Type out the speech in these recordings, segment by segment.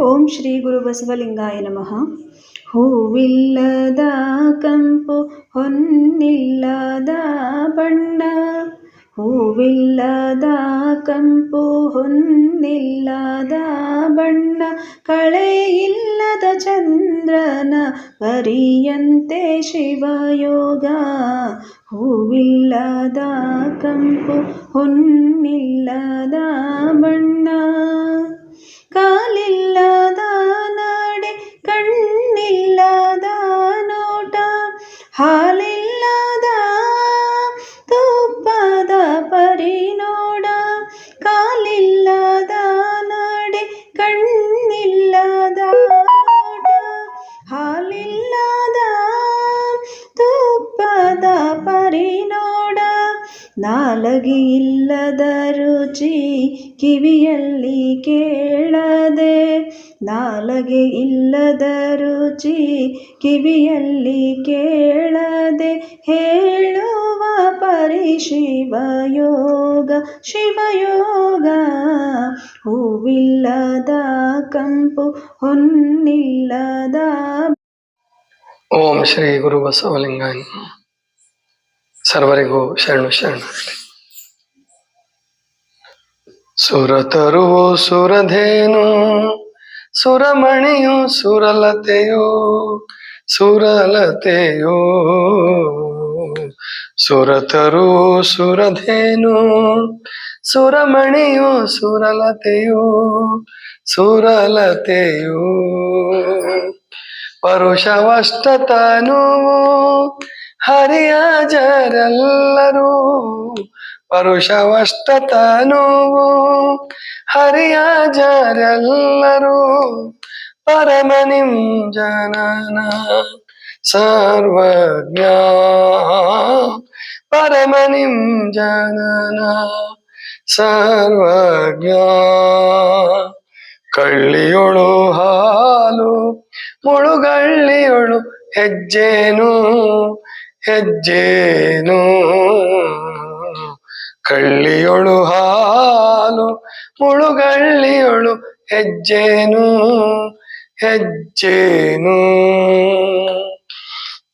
ಓಂ ಶ್ರೀ ಗುರು ಬಸವಲಿಂಗಾಯ ನಮಃ. ಹೂವಿಲ್ಲದ ಕಂಪು, ಹೊನ್ನಿಲ್ಲದ ಬಣ್ಣ. ಹೂವಿಲ್ಲದ ಕಂಪು, ಹೊನ್ನಿಲ್ಲದ ಬಣ್ಣ. ಕಳೆಯಿಲ್ಲದ ಚಂದ್ರನ ಪರಿಯಂತೆ ಶಿವಯೋಗ. ಹೂವಿಲ್ಲದ ಕಂಪು, ಹೊನ್ನಿಲ್ಲದ ಬಣ್ಣ. ಕಾಲಿಲ್ಲದ ನಡೆ, ಕಣ್ಣಿಲ್ಲದ ನೋಟ, ಹಾಲಿಲ್ಲದ ತುಪ್ಪದ ಪರಿನೋಡ ಕಾಲಿಲ್ಲದ ನಡೆ, ಕಣ್ಣಿಲ್ಲದ ನೋಟ, ಹಾಲಿಲ್ಲದ ತುಪ್ಪದ ಪರಿನೋಡ ನಾಲಗಿ ಇಲ್ಲದ ರುಚಿ ಕಿವಿಯಲ್ಲಿ ಕೇಳದೆ ನಾಲಗೆ ಇಲ್ಲದ ರುಚಿ ಕಿವಿಯಲ್ಲಿ ಕೇಳದೆ ಹೇಳುವ ಪರಿ ಶಿವಯೋಗ ಶಿವಯೋಗ ಹೂವಿಲ್ಲದ ಕಂಪು ಹೊನ್ನಿಲ್ಲದ ಓಂ ಶ್ರೀ ಗುರು ಬಸವಲಿಂಗಾಯ ನಮಃ. ಸರ್ವರಿಗೂ ಶರಣು ಶರಣು ಸುರತರು ಸುರಧೇನು ಸುರಮಣಿಯು ಸುರಲತೆಯೋ ಸುರಲತೆಯೋ. ಸುರತರು ಸುರಧೇನು ಸುರಮಣಿಯೋ ಸುರಲತೆಯೋ ಸುರಲತೆಯೋ. ಪರುಷವಷ್ಟತನು ಹರಿಯ ಜರೆಲ್ಲರೂ ಪರುಷವಷ್ಟತನು ಹರಿಯ ಜರೆಲ್ಲರೂ ಪರಮನಿಂ ಜನನ ಸರ್ವಜ್ಞ. ಪರಮನಿಂ ಜನನ ಸರ್ವಜ್ಞ. ಕಳ್ಳಿಯೊಳು ಹಾಲು ಮುಳುಗಳ್ಳಿಯೊಳು ಹೆಜ್ಜೇನು ಹೆಜ್ಜೇನು. ಕಳ್ಳಿಯೊಳು ಹಾಲು ಮುಳುಗಳ್ಳಿಯೊಳು ಹೆಜ್ಜೇನು ಹೆಜ್ಜೇನು.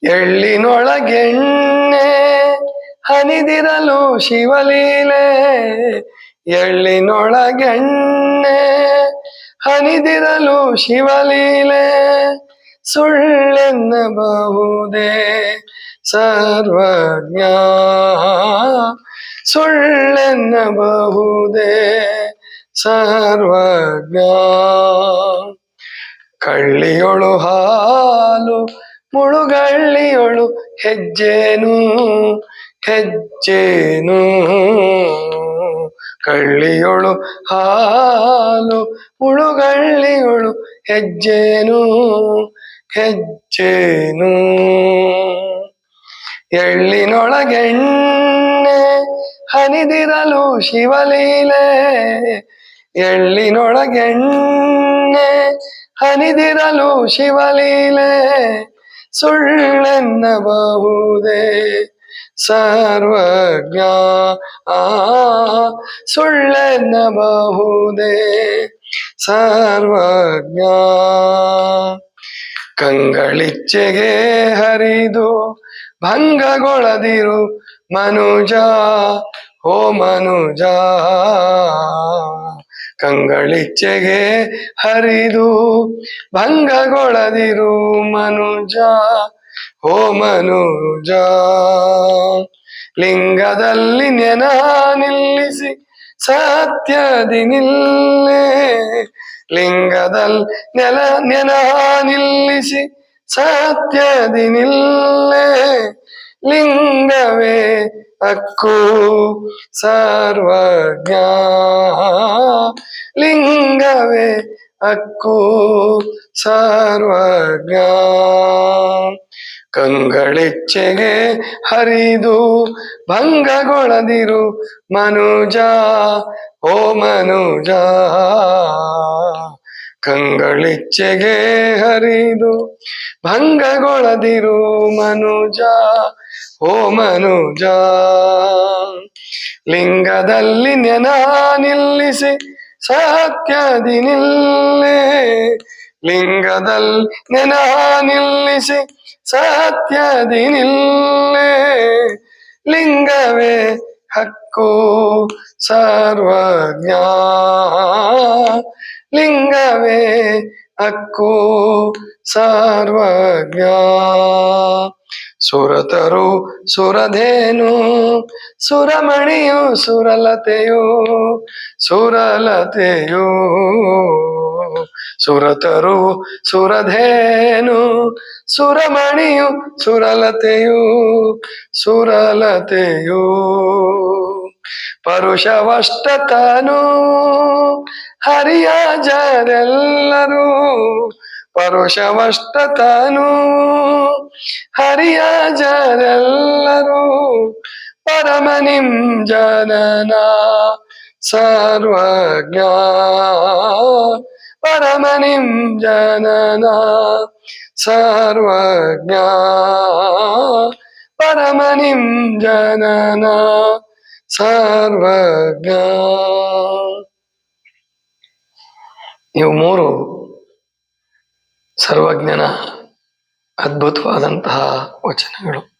ಎಳ್ಳಿನೊಳಗೆಣ್ಣೆ ಹನಿದಿರಲು ಶಿವಲೀಲೆ ಎಳ್ಳಿನೊಳಗೆಣ್ಣೆ ಹನಿದಿರಲು ಶಿವಲೀಲೆ. ಸುಳ್ಳೆನ್ನಬಹುದೇ ಸರ್ವಜ್ಞ. ಸುಳ್ಳೆನ್ನಬಹುದೇ ಸರ್ವಜ್ಞ. ಕಳ್ಳಿಯೊಳು ಹಾಲು ಮುಳುಗಳ್ಳಿಯೊಳು ಹೆಜ್ಜೇನು ಹೆಜ್ಜೇನು. ಕಳ್ಳಿಯೊಳು ಹಾಲು ಮುಳುಗಳ್ಳಿಯೊಳು ಹೆಜ್ಜೇನು ಹೆಜ್ಜೇನು. ಎಳ್ಳಿನೊಳಗೆಣ್ಣೆ ಹನಿದಿರಲು ಶಿವಲೀಲೆ ಎಳ್ಳಿನೊಳಗೆಣ್ಣೆ. ಹನಿದಿರಲು ಶಿವಲೀಲೆ ಸುಳ್ಳೆನ್ನಬಹುದೇ. ಸರ್ವಜ್ಞ ಆ ಸುಳ್ಳೆನ್ನಬಹುದೇ. ಸರ್ವಜ್ಞ. ಕಂಗಳಿಚ್ಚೆಗೆ ಹರಿದು ಭಂಗಗೊಳದಿರು ಮನುಜ ಓ ಮನುಜ. ಕಂಗಳಿಚ್ಚೆಗೆ ಹರಿದು ಭಂಗಗೊಳದಿರು ಮನುಜ ಓ ಮನುಜ. ಲಿಂಗದಲ್ಲಿ ನೆನ ನಿಲ್ಲಿಸಿ ಸತ್ಯದಿ ನಿಲ್ಲೆ ಲಿಂಗದಲ್ಲಿ ನೆಲ ನೆನ ನಿಲ್ಲಿಸಿ ಸತ್ಯದಿ ನಿಲ್ಲೆ. ಲಿಂಗವೇ ಅಕ್ಕು ಸರ್ವಜ್ಞ. ಲಿಂಗವೇ ಅಕ್ಕು ಸರ್ವಜ್ಞ. ಕಂಗಳಿಚ್ಚೆಗೆ ಹರಿದು ಭಂಗಗೊಳದಿರು ಮನುಜ, ಓ ಮನುಜ. ಕಂಗಳಿಚ್ಚೆಗೆ ಹರಿದು ಭಂಗಗೊಳದಿರು ಮನುಜ, ಓ ಮನುಜ. ಲಿಂಗದಲ್ಲಿ ನೆನ ನಿಲ್ಲಿಸಿ ಸತ್ಯದಿ ನಿಲ್ಲೆ. ಲಿಂಗದಲ್ಲಿ ನೆನ ನಿಲ್ಲಿಸಿ ಸತ್ಯದಿ ನಿಲ್ಲೇ ಲಿಂಗವೇ ಹಕ್ಕು ಸರ್ವಜ್ಞ ಲಿಂಗವೇ ಹಕ್ಕು ಸರ್ವಜ್ಞ ಸುರತರು ಸುರಧೇನು ಸುರಮಣಿಯು ಸುರಲತೆಯೋ ಸುರಲತೆಯೋ. ಸುರತರು ಸುರಧೇನು ಸುರಮಣಿಯು ಸುರಲತೆಯು ಸುರಲತೆಯು. ಪರುಷವಷ್ಟತನು ಹರಿಯ ಜರೆಲ್ಲರೂ ಪರುಷವಷ್ಟತನು. ಹರಿಯ ಜರೆಲ್ಲರೂ ಪರಮನಿಂ ಜನನ ಸರ್ವಜ್ಞ. ಪರಮನಿಂ ಜನನ ಸರ್ವಜ್ಞ. ಪರಮನಿಂ ಜನನ ಸರ್ವಜ್ಞ. ಇವು ಮೂರು ಸರ್ವಜ್ಞನ ಅದ್ಭುತವಾದಂತಹ ವಚನಗಳು.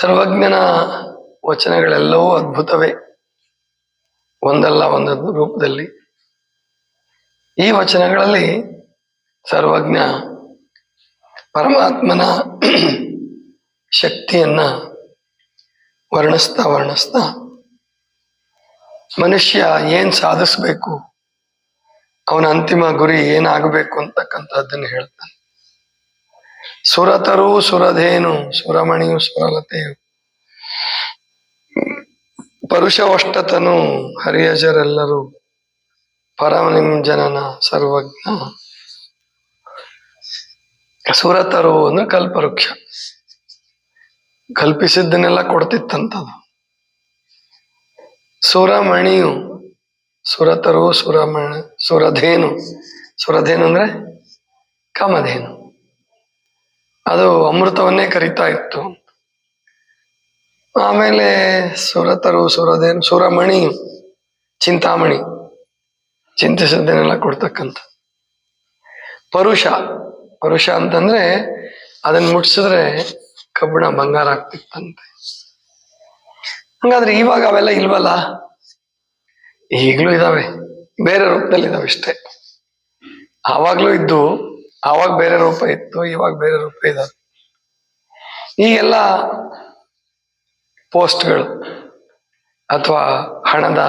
ಸರ್ವಜ್ಞನ ವಚನಗಳೆಲ್ಲವೂ ಅದ್ಭುತವೇ. ಒಂದಲ್ಲ ಒಂದೊಂದು ರೂಪದಲ್ಲಿ. ಈ ವಚನಗಳಲ್ಲಿ ಸರ್ವಜ್ಞ ಪರಮಾತ್ಮನ ಶಕ್ತಿಯನ್ನ ವರ್ಣಿಸ್ತಾ ವರ್ಣಿಸ್ತಾ ಮನುಷ್ಯ ಏನ್ ಸಾಧಿಸ್ಬೇಕು ಅವನ ಅಂತಿಮ ಗುರಿ ಏನಾಗಬೇಕು ಅಂತಕ್ಕಂಥದ್ದನ್ನು ಹೇಳ್ತಾನೆ. ಸುರತರು ಸುರಧೇನು, ಸುರಮಣಿಯು ಸುರಲತೆಯು. ಪರುಷವಷ್ಟತನು ಹರಿಯಜರೆಲ್ಲರೂ ಪರಮನಿಂಜನನ ಸರ್ವಜ್ಞ. ಸುರತರು ಅಂದ್ರೆ ಕಲ್ಪವೃಕ್ಷ. ಕಲ್ಪಿಸಿದ್ದನ್ನೆಲ್ಲ ಕೊಡ್ತಿತ್ತಂತದು. ಸುರಮಣಿಯು ಸುರತರು, ಸುರಮಣಿ, ಸುರಧೇನು. ಸುರಧೇನು ಅಂದ್ರೆ ಕಾಮಧೇನು. ಅದು ಅಮೃತವನ್ನೇ ಕರಿತಾ ಇತ್ತು. ಆಮೇಲೆ ಸುರತರು, ಸುರಧೇನು, ಸುರಮಣಿ, ಚಿಂತಾಮಣಿ. ಚಿಂತಿಸಿದ್ದನ್ನೆಲ್ಲ ಕೊಡ್ತಕ್ಕಂಥ. ಪರುಷ. ಪರುಷ ಅಂತಂದ್ರೆ ಅದನ್ನ ಮುಟ್ಸಿದ್ರೆ ಕಬ್ಬಿಣ ಬಂಗಾರ ಆಗ್ತಿತ್ತಂತೆ. ಹಂಗಾದ್ರೆ ಇವಾಗ ಅವೆಲ್ಲ ಇಲ್ವಲ್ಲ? ಈಗಲೂ ಇದ್ದಾವೆ ಬೇರೆ ರೂಪದಲ್ಲಿ ಇದಾವೆ ಇಷ್ಟೇ. ಆವಾಗ್ಲೂ ಇದ್ದು, ಆವಾಗ ಬೇರೆ ರೂಪ ಇತ್ತು, ಇವಾಗ ಬೇರೆ ರೂಪ ಇದಾವೆ. ಈಗೆಲ್ಲ ಪೋಸ್ಟ್ಗಳು ಅಥವಾ ಹಣದ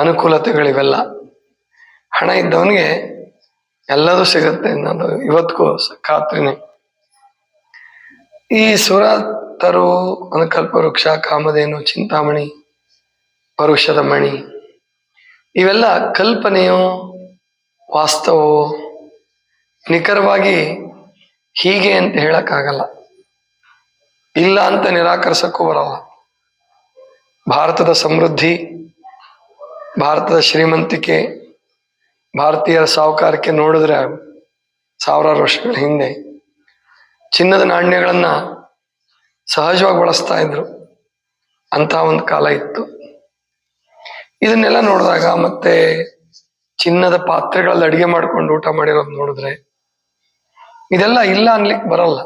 ಅನುಕೂಲತೆಗಳಿವೆಲ್ಲ, ಹಣ ಇದ್ದವನಿಗೆ ಎಲ್ಲದೂ ಸಿಗುತ್ತೆ ನಾನು ಇವತ್ತಿಗೂ ಖಾತ್ರಿನೇ. ಈ ಸುರತರು, ಅನುಕಲ್ಪ ವೃಕ್ಷ, ಕಾಮಧೇನು, ಚಿಂತಾಮಣಿ ಪರುಷದ ಮಣಿ. ಇವೆಲ್ಲ ಕಲ್ಪನೆಯೋ ವಾಸ್ತವೋ ನಿಖರವಾಗಿ ಹೀಗೆ ಅಂತ ಹೇಳಕ್ಕಾಗಲ್ಲ. ಇಲ್ಲ ಅಂತ ನಿರಾಕರಿಸಕ್ಕೂ ಬರಲ್ಲ. ಭಾರತದ ಸಮೃದ್ಧಿ, ಭಾರತದ ಶ್ರೀಮಂತಿಕೆ, ಭಾರತೀಯರ ಸಾಹುಕಾರಕ್ಕೆ ನೋಡಿದ್ರೆ ಸಾವಿರಾರು ವರ್ಷಗಳ ಹಿಂದೆ ಚಿನ್ನದ ನಾಣ್ಯಗಳನ್ನು ಸಹಜವಾಗಿ ಬಳಸ್ತಾ ಇದ್ರು. ಅಂತ ಒಂದು ಕಾಲ ಇತ್ತು. ಇದನ್ನೆಲ್ಲ ನೋಡಿದಾಗ ಮತ್ತೆ ಚಿನ್ನದ ಪಾತ್ರೆಗಳಲ್ಲಿ ಅಡಿಗೆ ಮಾಡ್ಕೊಂಡು ಊಟ ಮಾಡಿರೋದು ನೋಡಿದ್ರೆ ಇದೆಲ್ಲ ಇಲ್ಲ ಅನ್ಲಿಕ್ಕೆ ಬರಲ್ಲ.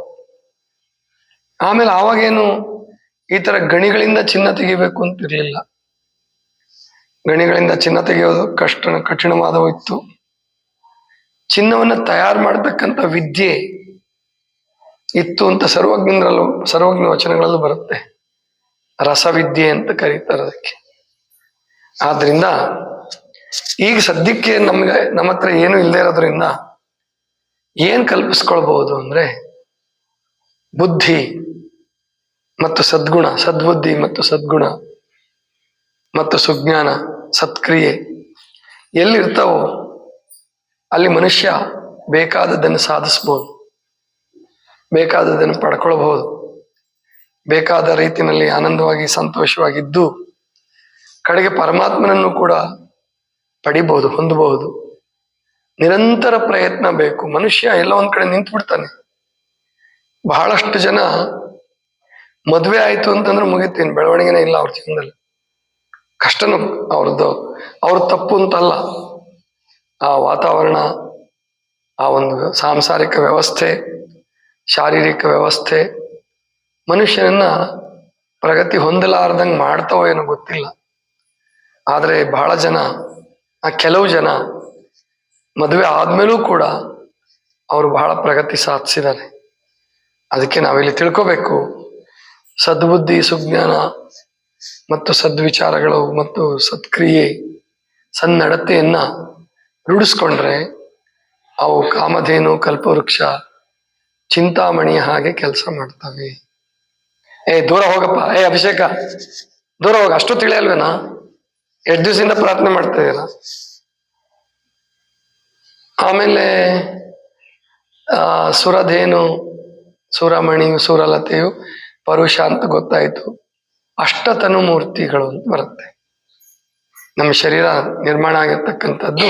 ಆಮೇಲೆ ಆವಾಗೇನು ಈ ತರ ಗಣಿಗಳಿಂದ ಚಿನ್ನ ತೆಗಿಬೇಕು ಅಂತ ಇರಲಿಲ್ಲ. ಗಣಿಗಳಿಂದ ಚಿನ್ನ ತೆಗೆಯೋದು ಕಷ್ಟ ಕಠಿಣವಾದವಿತ್ತು ಚಿನ್ನವನ್ನ ತಯಾರು ಮಾಡತಕ್ಕಂಥ ವಿದ್ಯೆ ಇತ್ತು ಅಂತ ಸರ್ವಜ್ಞರಲ್ಲೂ, ಸರ್ವಜ್ಞ ವಚನಗಳಲ್ಲೂ ಬರುತ್ತೆ. ರಸವಿದ್ಯೆ ಅಂತ ಕರೀತಾರೆ ಅದಕ್ಕೆ. ಆದ್ರಿಂದ ಈಗ ಸದ್ಯಕ್ಕೆ ನಮ್ಗೆ ನಮ್ಮ ಹತ್ರ ಏನು ಇಲ್ಲದೆ ಇರೋದ್ರಿಂದ ಏನ್ ಕಲ್ಪಿಸ್ಕೊಳ್ಬಹುದು ಅಂದ್ರೆ ಬುದ್ಧಿ ಮತ್ತು ಸದ್ಗುಣ, ಸದ್ಬುದ್ಧಿ ಮತ್ತು ಸದ್ಗುಣ ಮತ್ತು ಸುಜ್ಞಾನ, ಸತ್ಕ್ರಿಯೆ ಎಲ್ಲಿರ್ತಾವೋ ಅಲ್ಲಿ ಮನುಷ್ಯ ಬೇಕಾದದ್ದನ್ನು ಸಾಧಿಸ್ಬೋದು, ಬೇಕಾದದ್ದನ್ನು ಪಡ್ಕೊಳ್ಬಹುದು ಬೇಕಾದ ರೀತಿಯಲ್ಲಿ ಆನಂದವಾಗಿ, ಸಂತೋಷವಾಗಿದ್ದು ಕಡೆಗೆ ಪರಮಾತ್ಮನನ್ನು ಕೂಡ ಪಡಿಬಹುದು, ಹೊಂದಬಹುದು. ನಿರಂತರ ಪ್ರಯತ್ನ ಬೇಕು. ಮನುಷ್ಯ ಎಲ್ಲ ಒಂದ್ ಕಡೆ ನಿಂತು ಬಿಡ್ತಾನೆ ಬಹಳಷ್ಟು ಜನ ಮದುವೆ ಆಯ್ತು ಅಂತಂದ್ರೆ ಮುಗಿತೀನಿ. ಬೆಳವಣಿಗೆನೇ ಇಲ್ಲ ಅವ್ರ ಜೀವನದಲ್ಲಿ. ಕಷ್ಟನ ಅವ್ರದ್ದು. ಅವ್ರ ತಪ್ಪು ಅಂತಲ್ಲ. ಆ ವಾತಾವರಣ, ಆ ಒಂದು ಸಾಂಸಾರಿಕ ವ್ಯವಸ್ಥೆ, ಶಾರೀರಿಕ ವ್ಯವಸ್ಥೆ, ಮನುಷ್ಯನನ್ನ ಪ್ರಗತಿ ಹೊಂದಲಾರ್ದಂಗೆ ಮಾಡ್ತಾವೋ ಏನೋ ಗೊತ್ತಿಲ್ಲ. ಆದರೆ ಬಹಳ ಜನ, ಆ ಕೆಲವು ಜನ ಮದುವೆ ಆದ್ಮೇಲೂ ಕೂಡ ಅವರು ಬಹಳ ಪ್ರಗತಿ ಸಾಧಿಸಿದ್ದಾರೆ. ಅದಕ್ಕೆ ನಾವಿಲ್ಲಿ ತಿಳ್ಕೋಬೇಕು, ಸದ್ಬುದ್ಧಿ, ಸುಜ್ಞಾನ ಮತ್ತು ಸದ್ವಿಚಾರಗಳು ಮತ್ತು ಸತ್ಕ್ರಿಯೆ, ಸನ್ನಡತೆಯನ್ನು ರೂಢಿಸ್ಕೊಂಡ್ರೆ ಅವು ಕಾಮಧೇನು, ಕಲ್ಪವೃಕ್ಷ, ಚಿಂತಾಮಣಿಯ ಹಾಗೆ ಕೆಲಸ ಮಾಡ್ತವೆ. ಏ, ದೂರ ಹೋಗಪ್ಪ. ಏ, ಅಭಿಷೇಕ, ದೂರ ಹೋಗ. ಅಷ್ಟು ತಿಳಿಯಲ್ವೇನಾ ಎಷ್ಟು ದಿವಸದಿಂದ ಪ್ರಾರ್ಥನೆ ಮಾಡ್ತಾ ಇದ್ದೀರ? ಆಮೇಲೆ ಸುರಧೇನು, ಸುರಮಣಿಯು, ಸುರಲತೆಯು ಪರುಷ ಅಂತ ಗೊತ್ತಾಯಿತು. ಅಷ್ಟತನು ಮೂರ್ತಿಗಳು ಅಂತ ಬರುತ್ತೆ. ನಮ್ಮ ಶರೀರ ನಿರ್ಮಾಣ ಆಗಿರ್ತಕ್ಕಂಥದ್ದು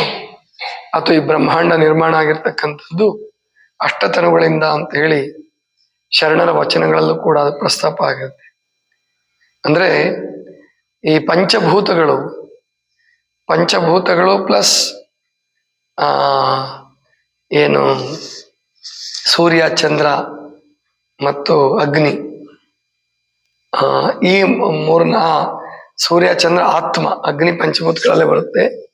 ಅಥವಾ ಈ ಬ್ರಹ್ಮಾಂಡ ನಿರ್ಮಾಣ ಆಗಿರ್ತಕ್ಕಂಥದ್ದು ಅಷ್ಟತನುಗಳಿಂದ ಅಂತ ಹೇಳಿ ಶರಣರ ವಚನಗಳಲ್ಲೂ ಕೂಡ ಅದು ಪ್ರಸ್ತಾಪ ಆಗುತ್ತೆ. ಅಂದ್ರೆ ಈ ಪಂಚಭೂತಗಳು ಪಂಚಭೂತಗಳು ಪ್ಲಸ್, ಆ, ಏನು ಸೂರ್ಯ, ಚಂದ್ರ ಮತ್ತು ಅಗ್ನಿ. ಈ ಮೂರನ್ನ ಸೂರ್ಯ, ಚಂದ್ರ, ಆತ್ಮ, ಅಗ್ನಿ ಪಂಚಭೂತಗಳಲ್ಲೇ ಬರುತ್ತೆ.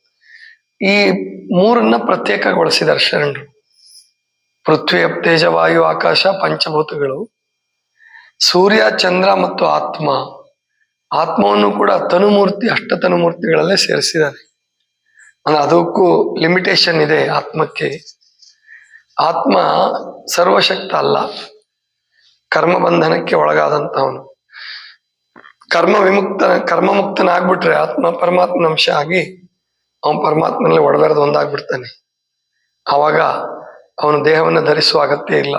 ಈ ಮೂರನ್ನ ಪ್ರತ್ಯೇಕಗೊಳಿಸಿದ್ದಾರೆ ಶರಣರು. ಪೃಥ್ವಿ ತೇಜವಾಯು ಆಕಾಶ, ಪಂಚಭೂತಗಳು. ಸೂರ್ಯ, ಚಂದ್ರ ಮತ್ತು ಆತ್ಮ ಆತ್ಮವನ್ನು ಕೂಡ ತನುಮೂರ್ತಿ ಅಷ್ಟ ತನುಮೂರ್ತಿಗಳಲ್ಲೇ ಸೇರಿಸಿದ್ದಾರೆ ಅಂದ್ರೆ ಅದಕ್ಕೂ ಲಿಮಿಟೇಷನ್ ಇದೆ ಆತ್ಮಕ್ಕೆ. ಆತ್ಮ ಸರ್ವಶಕ್ತ ಅಲ್ಲ. ಕರ್ಮ ಬಂಧನಕ್ಕೆ ಒಳಗಾದಂಥವನು. ಕರ್ಮ ವಿಮುಕ್ತ, ಕರ್ಮ ಮುಕ್ತನಾಗ್ಬಿಟ್ರೆ ಆತ್ಮ ಪರಮಾತ್ಮನ ಅಂಶ ಆಗಿ ಅವನು ಪರಮಾತ್ಮನಲ್ಲಿ ಒಡಬೆರೆದು ಒಂದಾಗ್ಬಿಡ್ತಾನೆ. ಆವಾಗ ಅವನು ದೇಹವನ್ನು ಧರಿಸುವ ಅಗತ್ಯ ಇಲ್ಲ.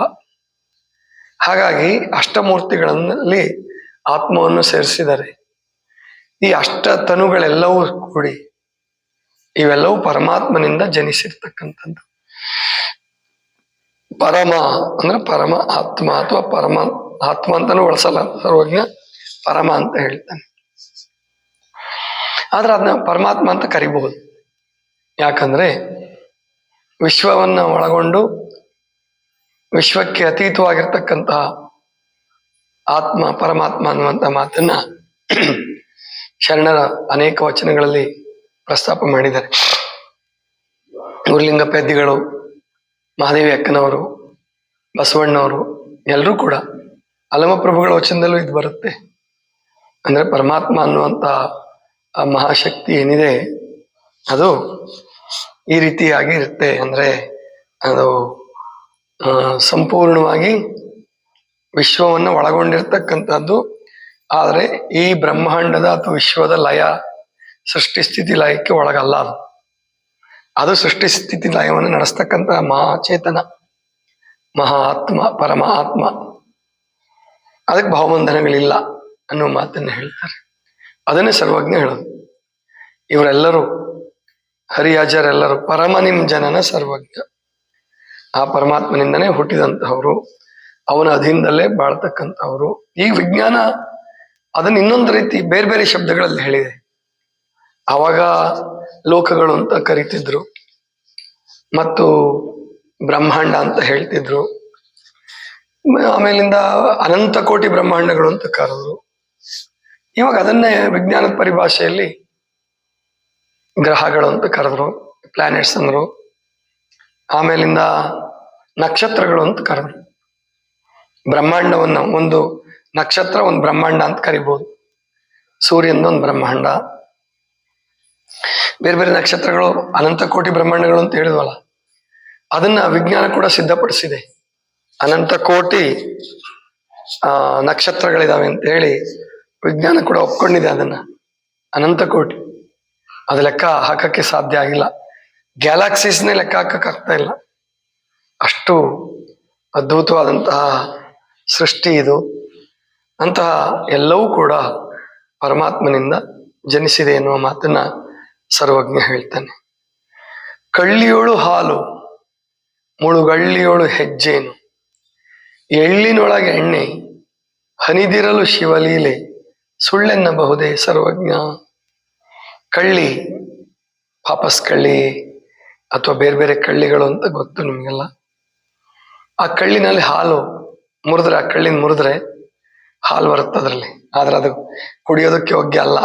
ಹಾಗಾಗಿ ಅಷ್ಟಮೂರ್ತಿಗಳಲ್ಲಿ ಆತ್ಮವನ್ನು ಸೇರಿಸಿದ್ದಾರೆ. ಈ ಅಷ್ಟ ತನುಗಳೆಲ್ಲವೂ ಕೂಡಿ ಇವೆಲ್ಲವೂ ಪರಮಾತ್ಮನಿಂದ ಜನಿಸಿರ್ತಕ್ಕಂಥದ್ದು. ಪರಮ ಅಂದ್ರೆ ಪರಮ ಆತ್ಮ ಅಥವಾ ಪರಮ ಆತ್ಮ ಅಂತಾನು ಬಳಸಲ್ಲ, ಸರ್ವಜ್ಞ ಪರಮ ಅಂತ ಹೇಳ್ತಾನೆ. ಆದ್ರೆ ಅದನ್ನ ಪರಮಾತ್ಮ ಅಂತ ಕರಿಬಹುದು. ಯಾಕಂದ್ರೆ ವಿಶ್ವವನ್ನ ಒಳಗೊಂಡು ವಿಶ್ವಕ್ಕೆ ಅತೀತವಾಗಿರ್ತಕ್ಕಂತಹ ಆತ್ಮ ಪರಮಾತ್ಮ ಅನ್ನುವಂಥ ಮಾತನ್ನ ಶರಣರ ಅನೇಕ ವಚನಗಳಲ್ಲಿ ಪ್ರಸ್ತಾಪ ಮಾಡಿದ್ದಾರೆ. ಗುರುಲಿಂಗ ಪೆದ್ದಿಗಳು ಮಹಾದೇವಿ ಅಕ್ಕನವರು, ಬಸವಣ್ಣವರು ಎಲ್ಲರೂ ಕೂಡ ಅಲಮಪ್ರಭುಗಳ ವಚನದಲ್ಲೂ ಇದು ಬರುತ್ತೆ. ಅಂದ್ರೆ ಪರಮಾತ್ಮ ಅನ್ನುವಂಥ ಆ ಮಹಾಶಕ್ತಿ ಏನಿದೆ, ಅದು ಈ ರೀತಿಯಾಗಿ ಇರುತ್ತೆ. ಅಂದ್ರೆ ಅದು ಸಂಪೂರ್ಣವಾಗಿ ವಿಶ್ವವನ್ನು ಒಳಗೊಂಡಿರ್ತಕ್ಕಂಥದ್ದು ಆದರೆ ಈ ಬ್ರಹ್ಮಾಂಡದ ಅಥವಾ ವಿಶ್ವದ ಲಯ ಸೃಷ್ಟಿ ಸ್ಥಿತಿ ಲಯಕ್ಕೆ ಒಳಗಲ್ಲ ಅದು. ಅದು ಸೃಷ್ಟಿ ಸ್ಥಿತಿ ಲಯವನ್ನು ನಡೆಸ್ತಕ್ಕಂತಹ ಮಹಾಚೇತನ ಮಹಾ ಪರಮಾತ್ಮ. ಅದಕ್ಕೆ ಭಾವಬಂಧನಗಳಿಲ್ಲ ಅನ್ನೋ ಮಾತನ್ನು ಹೇಳ್ತಾರೆ. ಅದನ್ನೇ ಸರ್ವಜ್ಞ ಹೇಳೋದು. ಇವರೆಲ್ಲರೂ, ಹರಿಯಾಜರೆಲ್ಲರೂ ಪರಮ ನಿಮ್ ಜನನ ಸರ್ವಜ್ಞ. ಆ ಪರಮಾತ್ಮನಿಂದನೇ ಹುಟ್ಟಿದಂತಹವರು ಅವನ ಅಧೀನದಲ್ಲೇ ಬಾಳ್ತಕ್ಕಂಥವ್ರು. ಈ ವಿಜ್ಞಾನ ಅದನ್ನ ಇನ್ನೊಂದು ರೀತಿ ಬೇರೆ ಬೇರೆ ಶಬ್ದಗಳಲ್ಲಿ ಹೇಳಿದೆ. ಅವಾಗ ಲೋಕಗಳು ಅಂತ ಕರಿತಿದ್ರು. ಮತ್ತು ಬ್ರಹ್ಮಾಂಡ ಅಂತ ಹೇಳ್ತಿದ್ರು. ಆಮೇಲಿಂದ ಅನಂತ ಕೋಟಿ ಬ್ರಹ್ಮಾಂಡಗಳು ಅಂತ ಕರೆದ್ರು. ಇವಾಗ ಅದನ್ನೇ ವಿಜ್ಞಾನದ ಪರಿಭಾಷೆಯಲ್ಲಿ ಗ್ರಹಗಳು ಅಂತ ಕರೆದ್ರು ಪ್ಲಾನೆಟ್ಸ್ ಅಂದ್ರು. ಆಮೇಲಿಂದ ನಕ್ಷತ್ರಗಳು ಅಂತ ಕರೆದ್ರು. ಬ್ರಹ್ಮಾಂಡವನ್ನು ಒಂದು ನಕ್ಷತ್ರ ಒಂದು ಬ್ರಹ್ಮಾಂಡ ಅಂತ ಕರಿಬಹುದು ಸೂರ್ಯನ ಒಂದು ಬ್ರಹ್ಮಾಂಡ. ಬೇರೆ ಬೇರೆ ನಕ್ಷತ್ರಗಳು ಅನಂತ ಕೋಟಿ ಬ್ರಹ್ಮಾಂಡಗಳು ಅಂತ ಹೇಳಿದ್ವಲ್ಲ, ಅದನ್ನ ವಿಜ್ಞಾನ ಕೂಡ ಸಿದ್ಧಪಡಿಸಿದೆ. ಅನಂತ ಕೋಟಿ, ಆ, ನಕ್ಷತ್ರಗಳಿದಾವೆ ಅಂತ ಹೇಳಿ ವಿಜ್ಞಾನ ಕೂಡ ಒಪ್ಕೊಂಡಿದೆ ಅದನ್ನ. ಅನಂತ ಕೋಟಿ. ಅದು ಲೆಕ್ಕ ಹಾಕಕ್ಕೆ ಸಾಧ್ಯ ಆಗಿಲ್ಲ. ಗ್ಯಾಲಾಕ್ಸೀಸ್ನೇ ಲೆಕ್ಕ ಹಾಕಕ್ಕೆ ಆಗ್ತಾ ಇಲ್ಲ. ಅಷ್ಟು ಅದ್ಭುತವಾದಂತಹ ಸೃಷ್ಟಿ ಇದು. ಅಂತಹ ಎಲ್ಲವೂ ಕೂಡ ಪರಮಾತ್ಮನಿಂದ ಜನಿಸಿದೆ ಎನ್ನುವ ಮಾತನ್ನ ಸರ್ವಜ್ಞ ಹೇಳ್ತಾನೆ. ಕಳ್ಳಿಯೋಳು ಹಾಲು, ಮುಳುಗಳ್ಳಿಯೋಳು ಹೆಜ್ಜೇನು. ಎಳ್ಳಿನೊಳಗೆ ಎಣ್ಣೆ, ಹನಿದಿರಲು ಶಿವಲೀಲೆ, ಸುಳ್ಳೆನ್ನಬಹುದೇ ಸರ್ವಜ್ಞ. ಕಳ್ಳಿ ವಾಪಸ್ ಕಳ್ಳಿ ಅಥವಾ ಬೇರೆ ಬೇರೆ ಕಳ್ಳಿಗಳು ಅಂತ ಗೊತ್ತು ನಿಮಗೆಲ್ಲ. ಆ ಕಳ್ಳಿನಲ್ಲಿ ಹಾಲು ಮುರಿದ್ರೆ, ಆ ಕಳ್ಳಿನ ಮುರಿದ್ರೆ ಹಾಲು ಬರುತ್ತೆ ಅದರಲ್ಲಿ. ಆದ್ರೆ ಅದು ಕುಡಿಯೋದಕ್ಕೆ ಯೋಗ್ಯ ಅಲ್ಲ.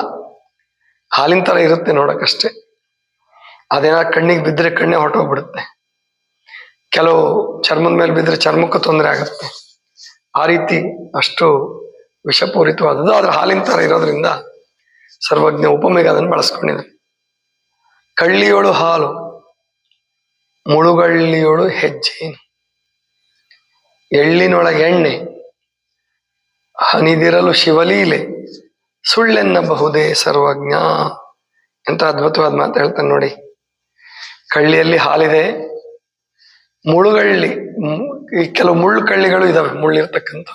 ಹಾಲಿನ ತರ ಇರುತ್ತೆ ನೋಡಕ್ಕಷ್ಟೇ. ಅದೇನಾ ಕಣ್ಣಿಗೆ ಬಿದ್ದರೆ ಕಣ್ಣೇ ಹೊರಟೋಗ್ಬಿಡುತ್ತೆ. ಕೆಲವು ಚರ್ಮದ ಮೇಲೆ ಬಿದ್ದರೆ ಚರ್ಮಕ್ಕೂ ತೊಂದರೆ ಆಗುತ್ತೆ. ಆ ರೀತಿ ಅಷ್ಟು ವಿಷಪೂರಿತವಾದದ್ದು. ಆದ್ರೆ ಹಾಲಿನ ತರ ಇರೋದ್ರಿಂದ ಸರ್ವಜ್ಞ ಉಪಮೆಗೆ ಅದನ್ನು ಬಳಸ್ಕೊಂಡಿದೆ ಕಳ್ಳಿಯೋಳು ಹಾಲು, ಮುಳುಗಳ್ಳಿಯೋಳು ಹೆಜ್ಜೆ. ಎಳ್ಳಿನೊಳಗೆ ಎಣ್ಣೆ ಹನಿದಿರಲು ಶಿವಲೀಲೆ, ಸುಳ್ಳೆನ್ನಬಹುದೇ ಸರ್ವಜ್ಞ. ಎಂತ ಅದ್ಭುತವಾದ ಮಾತು ಹೇಳ್ತಾನೆ ನೋಡಿ. ಕಳ್ಳಿಯಲ್ಲಿ ಹಾಲಿದೆ ಮುಳುಗಳ್ಳಿ ಈ ಕೆಲವು ಮುಳ್ಳು ಕಳ್ಳಿಗಳು ಇದಾವೆ ಮುಳ್ಳಿರ್ತಕ್ಕಂಥ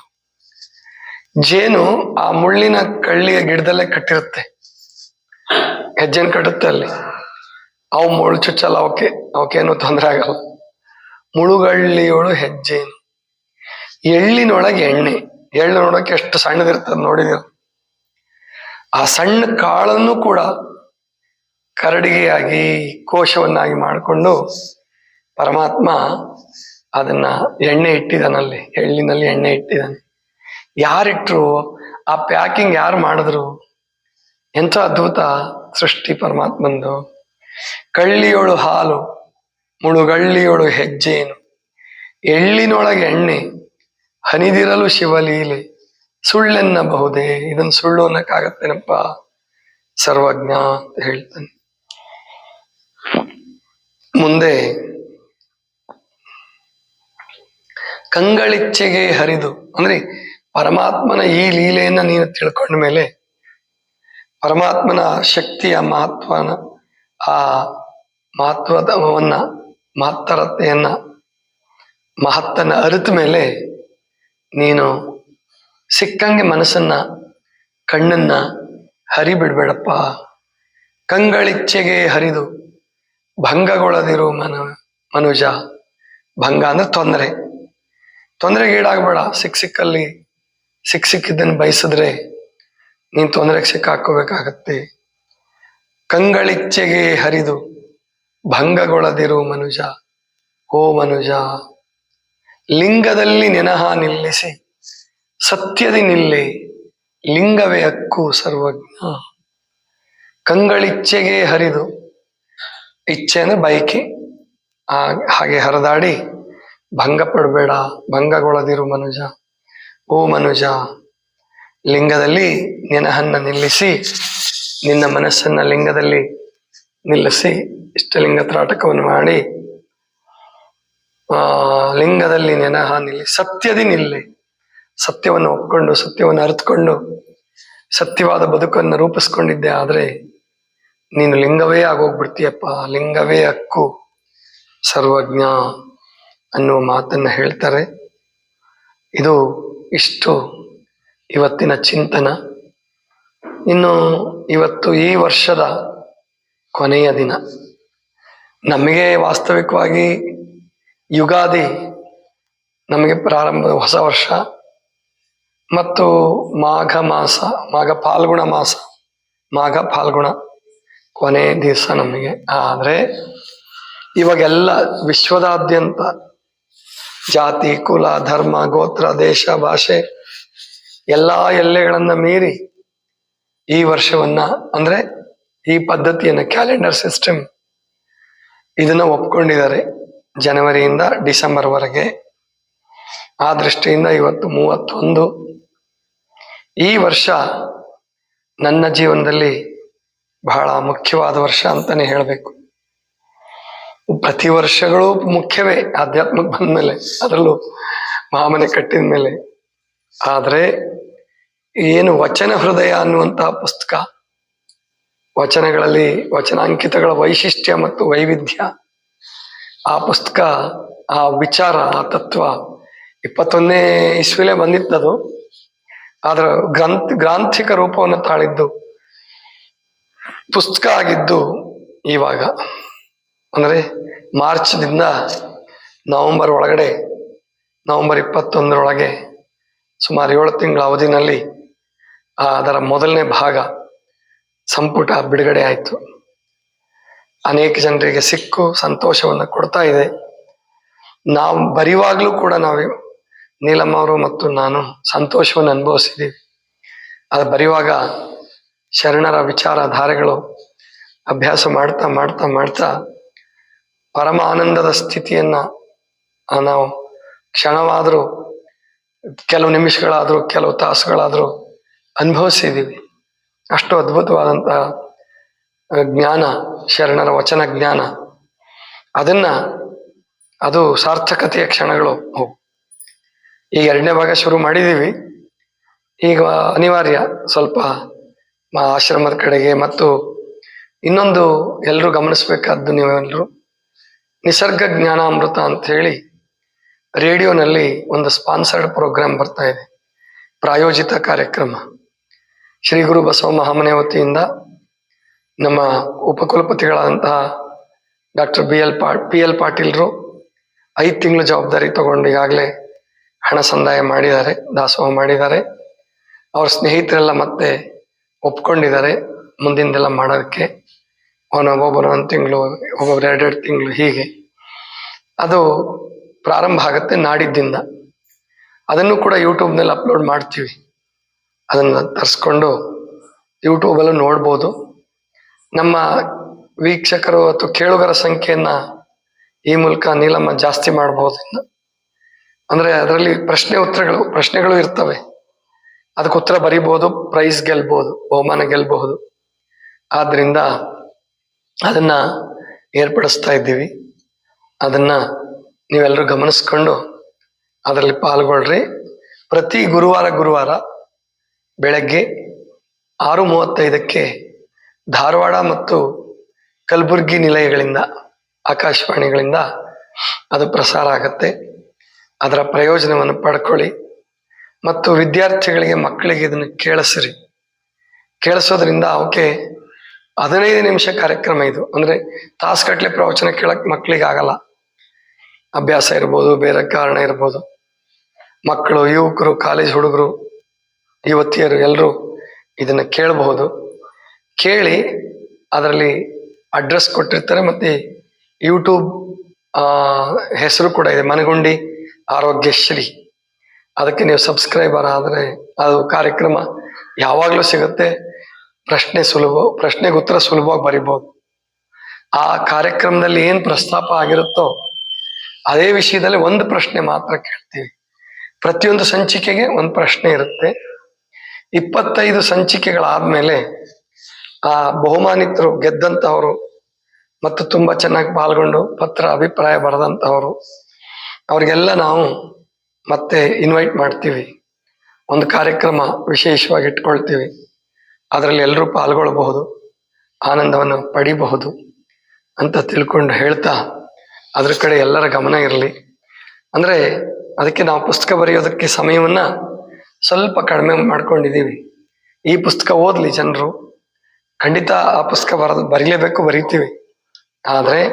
ಜೇನು ಆ ಮುಳ್ಳಿನ ಕಳ್ಳಿಯ ಗಿಡದಲ್ಲೇ ಕಟ್ಟಿರುತ್ತೆ. ಹೆಜ್ಜೆನ್ ಕಟ್ಟುತ್ತೆ ಅಲ್ಲಿ. ಅವು ಮುಳ್ಳು ಚುಚ್ಚಲ್ಲ, ಅವಕ್ಕೆ, ಅವಕ್ಕೇನು ತೊಂದರೆ ಆಗಲ್ಲ. ಮುಳುಗಳ್ಳಿಯೋಳು ಹೆಜ್ಜೇನು. ಎಳ್ಳಿನೊಳಗೆ ಎಣ್ಣೆ. ಎಳ್ಳು ನೋಡಕ್ಕೆ ಎಷ್ಟು ಸಣ್ಣದಿರ್ತದೆ ನೋಡಿದ್ರು ಆ ಸಣ್ಣ ಕಾಳನ್ನು ಕೂಡ ಕರಡಿಗೆಯಾಗಿ, ಕೋಶವನ್ನಾಗಿ ಮಾಡಿಕೊಂಡು ಪರಮಾತ್ಮ ಅದನ್ನ ಎಣ್ಣೆ ಇಟ್ಟಿದ್ದಾನಲ್ಲಿ ಎಳ್ಳಿನಲ್ಲಿ ಎಣ್ಣೆ ಇಟ್ಟಿದ್ದಾನೆ ಯಾರಿಟ್ರು, ಆ ಪ್ಯಾಕಿಂಗ್ ಯಾರು ಮಾಡಿದ್ರು? ಎಂಥ ಅದ್ಭುತ ಸೃಷ್ಟಿ ಪರಮಾತ್ಮಂದು. ಕಳ್ಳಿಯೋಳು ಹಾಲು, ಮುಳುಗಳ್ಳಿಯೋಳು ಹೆಜ್ಜೇನು ಎಳ್ಳಿನೊಳಗೆ ಎಣ್ಣೆ ಹನಿದಿರಲು ಶಿವಲೀಲೆ, ಸುಳ್ಳೆನ್ನಬಹುದೇ ಇದನ್ನ ಸುಳ್ಳು ಅನ್ನಕ್ಕಾಗತ್ತೇನಪ್ಪ? ಸರ್ವಜ್ಞ ಅಂತ ಹೇಳ್ತಾನೆ. ಮುಂದೆ ಕಂಗಳಿಚ್ಚೆಗೆ ಹರಿದು, ಅಂದ್ರೆ ಪರಮಾತ್ಮನ ಈ ಲೀಲೆಯನ್ನ ನೀನು ತಿಳ್ಕೊಂಡ ಮೇಲೆ ಪರಮಾತ್ಮನ ಶಕ್ತಿಯ ಮಹತ್ವನ, ಆ ಮಹತ್ವದವನ್ನ ಮಹತ್ತರತೆಯನ್ನ ಮಹತ್ತನ ಅರಿತ ಮೇಲೆ ನೀನು ಸಿಕ್ಕಂಗೆ ಮನಸ್ಸನ್ನ, ಕಣ್ಣನ್ನ ಹರಿ ಕಂಗಳಿಚ್ಚೆಗೆ ಹರಿದು ಭಂಗಗೊಳ್ಳದಿರು ಮನ, ಮನುಜ. ಭಂಗ ಅಂದ್ರೆ ತೊಂದರೆ. ತೊಂದರೆಗೀಡಾಗಬೇಡ ಸಿಕ್ ಸಿಕ್ಕಲ್ಲಿ, ಸಿಕ್ ಸಿಕ್ಕಿದ್ದನ್ನು ಬಯಸಿದ್ರೆ ನೀನ್ ತೊಂದರೆಗೆ ಸಿಕ್ಕಾಕೋಬೇಕಾಗತ್ತೆ ಕಂಗಳಿಚ್ಚೆಗೆ ಹರಿದು ಭಂಗಗೊಳ್ಳದಿರು ಮನುಜ. ಓ ಮನುಜ. ಲಿಂಗದಲ್ಲಿ ನೆನಹ ನಿಲ್ಲಿಸಿ, ಸತ್ಯದಿ ನಿಲ್ಲಿ, ಲಿಂಗವೇ ಹಕ್ಕು ಸರ್ವಜ್ಞ. ಕಂಗಳಿಚ್ಛೆಗೆ ಹರಿದು ಇಚ್ಛೆ ಅಂದ್ರೆ ಬಯಕೆ ಹಾಗೆ ಹರಿದಾಡಿ, ಭಂಗ ಪಡಬೇಡ, ಭಂಗಗೊಳದಿರು ಮನುಜ, ಓ ಮನುಜ. ಲಿಂಗದಲ್ಲಿ ನೆನಹನ್ನ ನಿಲ್ಲಿಸಿ, ನಿನ್ನ ಮನಸ್ಸನ್ನ ಲಿಂಗದಲ್ಲಿ ನಿಲ್ಲಿಸಿ, ಇಷ್ಟಲಿಂಗ ತ್ರಾಟಕವನ್ನು ಮಾಡಿ, ಆ ಲಿಂಗದಲ್ಲಿ ನೆನಹ ನಿಲ್ಲಿ, ಸತ್ಯದಿ ನಿಲ್ಲಿ. ಸತ್ಯವನ್ನು ಒಪ್ಕೊಂಡು, ಸತ್ಯವನ್ನು ಅರಿತುಕೊಂಡು, ಸತ್ಯವಾದ ಬದುಕನ್ನು ರೂಪಿಸ್ಕೊಂಡಿದ್ದೆ ಆದರೆ ನೀನು ಲಿಂಗವೇ ಆಗೋಗ್ಬಿಡ್ತೀಯಪ್ಪ, ಲಿಂಗವೇ ಹಕ್ಕು. ಸರ್ವಜ್ಞ ಅನ್ನುವ ಮಾತನ್ನ ಹೇಳ್ತಾರೆ. ಇದು ಇಷ್ಟು ಇವತ್ತಿನ ಚಿಂತನ. ಇನ್ನು ಇವತ್ತು ಈ ವರ್ಷದ ಕೊನೆಯ ದಿನ. ನಮಗೆ ವಾಸ್ತವಿಕವಾಗಿ ಯುಗಾದಿ ನಮಗೆ ಪ್ರಾರಂಭ ಹೊಸ ವರ್ಷ ಮತ್ತು ಮಾಘ ಮಾಸ, ಮಾಘ ಫಾಲ್ಗುಣ ಮಾಸ, ಮಾಘ ಫಾಲ್ಗುಣ ಕೊನೆ ದಿವಸ ನಮಗೆ. ಆದರೆ ಇವಾಗೆಲ್ಲ ವಿಶ್ವದಾದ್ಯಂತ ಜಾತಿ, ಕುಲ, ಧರ್ಮ, ಗೋತ್ರ, ದೇಶ, ಭಾಷೆ ಎಲ್ಲ ಎಲ್ಲೆಗಳನ್ನ ಮೀರಿ ಈ ವರ್ಷವನ್ನ ಅಂದ್ರೆ ಈ ಪದ್ಧತಿಯನ್ನ ಕ್ಯಾಲೆಂಡರ್ ಸಿಸ್ಟಮ್ ಇದನ್ನ ಒಪ್ಕೊಂಡಿದ್ದಾರೆ. ಜನವರಿಯಿಂದ ಡಿಸೆಂಬರ್ ವರೆಗೆ ಆ ದೃಷ್ಟಿಯಿಂದ ಇವತ್ತು ಮೂವತ್ತೊಂದು. ಈ ವರ್ಷ ನನ್ನ ಜೀವನದಲ್ಲಿ ಬಹಳ ಮುಖ್ಯವಾದ ವರ್ಷ ಅಂತಾನೆ ಹೇಳಬೇಕು. ಪ್ರತಿ ವರ್ಷಗಳು ಮುಖ್ಯವೇ ಆಧ್ಯಾತ್ಮಕ್ಕೆ ಬಂದ್ಮೇಲೆ, ಅದರಲ್ಲೂ ಮಹಾಮನೆ ಕಟ್ಟಿದ ಮೇಲೆ. ಆದರೆ ಏನು ವಚನ ಹೃದಯ ಅನ್ನುವಂತಹ ಪುಸ್ತಕ, ವಚನಗಳಲ್ಲಿ ವಚನಾಂಕಿತಗಳ ವೈಶಿಷ್ಟ್ಯ ಮತ್ತು ವೈವಿಧ್ಯ ಆ ಪುಸ್ತಕ, ಆ ವಿಚಾರ, ಆ ತತ್ವ ಇಪ್ಪತ್ತೊಂದನೇ ಇಸ್ವಿಲೇ ಬಂದಿತ್ತದು. ಆದ್ರ ಗ್ರಂಥ, ಗ್ರಾಂಥಿಕ ರೂಪವನ್ನು ತಾಳಿದ್ದು ಪುಸ್ತಕ ಆಗಿದ್ದು ಇವಾಗ. ಅಂದ್ರೆ ಮಾರ್ಚ್ದಿಂದ ನವೆಂಬರ್ ಒಳಗಡೆ, ನವೆಂಬರ್ ಇಪ್ಪತ್ತೊಂದರೊಳಗೆ ಸುಮಾರು ಏಳು ತಿಂಗಳ ಅವಧಿನಲ್ಲಿ ಅದರ ಮೊದಲನೇ ಭಾಗ ಸಂಪುಟ ಬಿಡುಗಡೆ ಆಯಿತು. ಅನೇಕ ಜನರಿಗೆ ಸಿಕ್ಕು, ಸಂತೋಷವನ್ನು ಕೊಡ್ತಾ ಇದೆ. ನಾವು ಬರಿವಾಗ್ಲೂ ಕೂಡ ನಾವು ನೀಲಮ್ಮ ಅವರು ಮತ್ತು ನಾನು ಸಂತೋಷವನ್ನು ಅನುಭವಿಸಿದ್ದೀವಿ. ಅದು ಬರೆಯುವಾಗ ಶರಣರ ವಿಚಾರಧಾರೆಗಳು ಅಭ್ಯಾಸ ಮಾಡ್ತಾ ಮಾಡ್ತಾ ಮಾಡ್ತಾ ಪರಮ ಆನಂದದ ಸ್ಥಿತಿಯನ್ನ ನಾವು ಕ್ಷಣವಾದರೂ, ಕೆಲವು ನಿಮಿಷಗಳಾದರೂ, ಕೆಲವು ತಾಸುಗಳಾದರೂ ಅನುಭವಿಸಿದ್ದೀವಿ. ಅಷ್ಟು ಅದ್ಭುತವಾದಂತಹ ಜ್ಞಾನ, ಶರಣರ ವಚನ ಜ್ಞಾನ. ಅದನ್ನ ಅದು ಸಾರ್ಥಕತೆಯ ಕ್ಷಣಗಳು ಅವು. ಈಗ ಎರಡನೇ ಭಾಗ ಶುರು ಮಾಡಿದ್ದೀವಿ ಈಗ ಅನಿವಾರ್ಯ ಸ್ವಲ್ಪ ಆಶ್ರಮದ ಕಡೆಗೆ ಮತ್ತು ಇನ್ನೊಂದು ಎಲ್ಲರೂ ಗಮನಿಸಬೇಕಾದ್ದು ನೀವೆಲ್ಲರೂ ನಿಸರ್ಗ ಜ್ಞಾನಾಮೃತ ಅಂತ ಹೇಳಿ ರೇಡಿಯೋನಲ್ಲಿ ಒಂದು ಸ್ಪಾನ್ಸರ್ಡ್ ಪ್ರೋಗ್ರಾಮ್ ಬರ್ತಾ ಇದೆ. ಪ್ರಾಯೋಜಿತ ಕಾರ್ಯಕ್ರಮ. ಶ್ರೀ ಗುರು ಬಸವ ಮಹಾಮನೆ ವತಿಯಿಂದ ನಮ್ಮ ಉಪಕುಲಪತಿಗಳಾದಂತಹ ಡಾಕ್ಟರ್ ಬಿ ಎಲ್ ಪಾ ಪಿ ಎಲ್ ಪಾಟೀಲ್ರು ಐದು ತಿಂಗಳು ಜವಾಬ್ದಾರಿ ತಗೊಂಡು ಈಗಾಗಲೇ ಹಣ ಸಂದಾಯ ಮಾಡಿದ್ದಾರೆ, ದಾಸೋಹ ಮಾಡಿದ್ದಾರೆ. ಅವ್ರ ಸ್ನೇಹಿತರೆಲ್ಲ ಮತ್ತೆ ಒಪ್ಕೊಂಡಿದ್ದಾರೆ ಮುಂದಿಂದೆಲ್ಲ ಮಾಡೋದಕ್ಕೆ. ಅವನ ಒಬ್ಬೊಬ್ಬರು ಒಂದು ತಿಂಗಳು, ಒಬ್ಬೊಬ್ರು ಎರಡೆರಡು ತಿಂಗಳು ಹೀಗೆ. ಅದು ಪ್ರಾರಂಭ ಆಗುತ್ತೆ ನಾಡಿದ್ದಿಂದ. ಅದನ್ನು ಕೂಡ ಯೂಟ್ಯೂಬ್ನಲ್ಲಿ ಅಪ್ಲೋಡ್ ಮಾಡ್ತೀವಿ. ಅದನ್ನು ತರಿಸ್ಕೊಂಡು ಯೂಟ್ಯೂಬಲ್ಲೂ ನೋಡ್ಬೋದು. ನಮ್ಮ ವೀಕ್ಷಕರು ಅಥವಾ ಕೇಳುಗರ ಸಂಖ್ಯೆಯನ್ನ ಈ ಮೂಲಕ ನೀಲಮ್ಮ ಜಾಸ್ತಿ ಮಾಡಬಹುದು ಅಂದ್ರೆ ಅದರಲ್ಲಿ ಪ್ರಶ್ನೆ ಉತ್ತರಗಳು, ಪ್ರಶ್ನೆಗಳು ಇರ್ತವೆ. ಅದಕ್ಕೆ ಉತ್ತರ ಬರೀಬಹುದು ಪ್ರೈಸ್ ಗೆಲ್ಬಹುದು ಬಹುಮಾನ ಗೆಲ್ಬಹುದು. ಆದ್ರಿಂದ ಅದನ್ನ ಏರ್ಪಡಿಸ್ತಾ ಇದ್ದೀವಿ. ಅದನ್ನ ನೀವೆಲ್ಲರೂ ಗಮನಿಸ್ಕೊಂಡು ಅದರಲ್ಲಿ ಪಾಲ್ಗೊಳ್ಳ್ರಿ ಪ್ರತಿ ಗುರುವಾರ ಗುರುವಾರ ಬೆಳಗ್ಗೆ ಆರು ಮೂವತ್ತೈದಕ್ಕೆ ಧಾರವಾಡ ಮತ್ತು ಕಲಬುರಗಿ ನಿಲಯಗಳಿಂದ, ಆಕಾಶವಾಣಿಗಳಿಂದ ಅದು ಪ್ರಸಾರ ಆಗತ್ತೆ. ಅದರ ಪ್ರಯೋಜನವನ್ನು ಪಡ್ಕೊಳ್ಳಿ. ಮತ್ತು ವಿದ್ಯಾರ್ಥಿಗಳಿಗೆ ಮಕ್ಕಳಿಗೆ ಇದನ್ನು ಕೇಳಿಸ್ರಿ. ಕೇಳಿಸೋದ್ರಿಂದ ಅವಕ್ಕೆ ಹದಿನೈದು ನಿಮಿಷ ಕಾರ್ಯಕ್ರಮ ಇದು. ಅಂದ್ರೆ ತಾಸುಗಟ್ಟಲೆ ಪ್ರವಚನ ಕೇಳಕ್ಕೆ ಮಕ್ಕಳಿಗೆ ಆಗಲ್ಲ. ಅಭ್ಯಾಸ ಇರ್ಬೋದು, ಬೇರೆ ಕಾರಣ ಇರ್ಬೋದು. ಮಕ್ಕಳು, ಯುವಕರು, ಕಾಲೇಜ್ ಹುಡುಗರು, ಯುವತಿಯರು, ಎಲ್ಲರೂ ಇದನ್ನು ಕೇಳಬಹುದು. ಕೇಳಿ ಅದರಲ್ಲಿ ಅಡ್ರೆಸ್ ಕೊಟ್ಟಿರ್ತಾರೆ ಮತ್ತೆ ಯೂಟ್ಯೂಬ್ ಹೆಸರು ಕೂಡ ಇದೆ. ಮನಗುಂಡಿ ಆರೋಗ್ಯಶ್ರೀ ಅದಕ್ಕೆ ನೀವು ಸಬ್ಸ್ಕ್ರೈಬರ್ ಆದರೆ ಅದು ಕಾರ್ಯಕ್ರಮ ಯಾವಾಗಲೂ ಸಿಗುತ್ತೆ. ಪ್ರಶ್ನೆ ಸುಲಭ, ಪ್ರಶ್ನೆಗೆ ಉತ್ತರ ಸುಲಭವಾಗಿ ಬರಿಬೋದು. ಆ ಕಾರ್ಯಕ್ರಮದಲ್ಲಿ ಏನು ಪ್ರಸ್ತಾಪ ಆಗಿರುತ್ತೋ ಅದೇ ವಿಷಯದಲ್ಲಿ ಒಂದು ಪ್ರಶ್ನೆ ಮಾತ್ರ ಕೇಳ್ತೀವಿ. ಪ್ರತಿಯೊಂದು ಸಂಚಿಕೆಗೆ ಒಂದು ಪ್ರಶ್ನೆ ಇರುತ್ತೆ. ಇಪ್ಪತ್ತೈದು ಸಂಚಿಕೆಗಳಾದ್ಮೇಲೆ ಆ ಬಹುಮಾನಿತರು ಗೆದ್ದಂತವರು ಮತ್ತು ತುಂಬಾ ಚೆನ್ನಾಗಿ ಪಾಲ್ಗೊಂಡು ಪತ್ರ ಅಭಿಪ್ರಾಯ ಬರೆದಂತವರು ಅವ್ರಿಗೆಲ್ಲ ನಾವು ಮತ್ತೆ ಇನ್ವೈಟ್ ಮಾಡ್ತೀವಿ. ಒಂದು ಕಾರ್ಯಕ್ರಮ ವಿಶೇಷವಾಗಿ ಇಟ್ಕೊಳ್ತೀವಿ. ಅದರಲ್ಲಿ ಎಲ್ಲರೂ ಪಾಲ್ಗೊಳ್ಬಹುದು ಆನಂದವನ್ನು ಪಡಿಬಹುದು ಅಂತ ತಿಳ್ಕೊಂಡು ಹೇಳ್ತಾ ಅದ್ರ ಕಡೆ ಎಲ್ಲರ ಗಮನ ಇರಲಿ. ಅಂದ್ರೆ ಅದಕ್ಕೆ ನಾವು ಪುಸ್ತಕ ಬರೆಯೋದಕ್ಕೆ ಸಮಯವನ್ನ ಸ್ವಲ್ಪ ಕಡಿಮೆ ಮಾಡ್ಕೊಂಡಿದ್ದೀವಿ. ಈ ಪುಸ್ತಕ ಓದ್ಲಿ ಜನರು. ಖಂಡಿತ ಆ ಪುಸ್ತಕ ಬರ ಬರೀಲೇಬೇಕು, ಬರೀತೀವಿ. ಆದರೆ,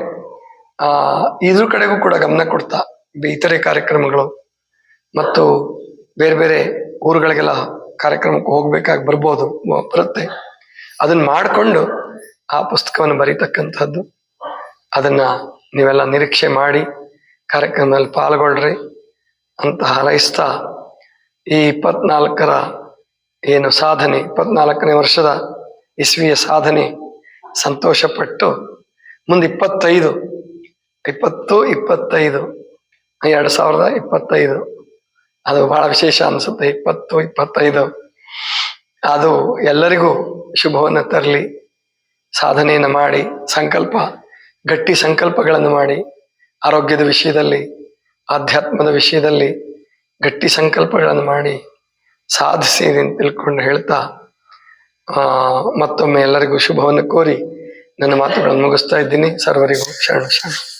ಆ, ಇದ್ರ ಕಡೆಗೂ ಕೂಡ ಗಮನ ಕೊಡ್ತಾ ಇತರೆ ಕಾರ್ಯಕ್ರಮಗಳು ಮತ್ತು ಬೇರೆ ಬೇರೆ ಊರುಗಳಿಗೆಲ್ಲ ಕಾರ್ಯಕ್ರಮಕ್ಕೆ ಹೋಗ್ಬೇಕಾಗಿ ಬರ್ಬೋದು ಬರುತ್ತೆ. ಅದನ್ನ ಮಾಡಿಕೊಂಡು ಆ ಪುಸ್ತಕವನ್ನು ಬರೀತಕ್ಕಂಥದ್ದು ಅದನ್ನ ನೀವೆಲ್ಲ ನಿರೀಕ್ಷೆ ಮಾಡಿ ಕಾರ್ಯಕ್ರಮದಲ್ಲಿ ಪಾಲ್ಗೊಳ್ರಿ ಅಂತ ಹಾರೈಸ್ತಾ, ಈ ಇಪ್ಪತ್ನಾಲ್ಕರ ಏನು ಸಾಧನೆ, ಇಪ್ಪತ್ನಾಲ್ಕನೇ ವರ್ಷದ ಇಸ್ವಿಯ ಸಾಧನೆ ಸಂತೋಷಪಟ್ಟು ಮುಂದೆ ಇಪ್ಪತ್ತೈದು, ಇಪ್ಪತ್ತು, ಇಪ್ಪತ್ತೈದು, ಎರಡು ಸಾವಿರದ ಇಪ್ಪತ್ತೈದು. ಅದು ಬಹಳ ವಿಶೇಷ ಅನಿಸುತ್ತೆ. ಇಪ್ಪತ್ತು, ಇಪ್ಪತ್ತೈದು. ಅದು ಎಲ್ಲರಿಗೂ ಶುಭವನ್ನು ತರಲಿ. ಸಾಧನೆಯನ್ನು ಮಾಡಿ, ಸಂಕಲ್ಪ, ಗಟ್ಟಿ ಸಂಕಲ್ಪಗಳನ್ನು ಮಾಡಿ. ಆರೋಗ್ಯದ ವಿಷಯದಲ್ಲಿ, ಆಧ್ಯಾತ್ಮದ ವಿಷಯದಲ್ಲಿ ಗಟ್ಟಿ ಸಂಕಲ್ಪಗಳನ್ನು ಮಾಡಿ ಸಾಧಿಸಿ ತಿಳ್ಕೊಂಡು ಹೇಳ್ತಾ ಆ ಮತ್ತೊಮ್ಮೆ ಎಲ್ಲರಿಗೂ ಶುಭವನ್ನು ಕೋರಿ ನನ್ನ ಮಾತುಗಳನ್ನು ಮುಗಿಸ್ತಾ ಇದ್ದೀನಿ. ಸರ್ವರಿಗೂ ಶರಣ ಶರಣ.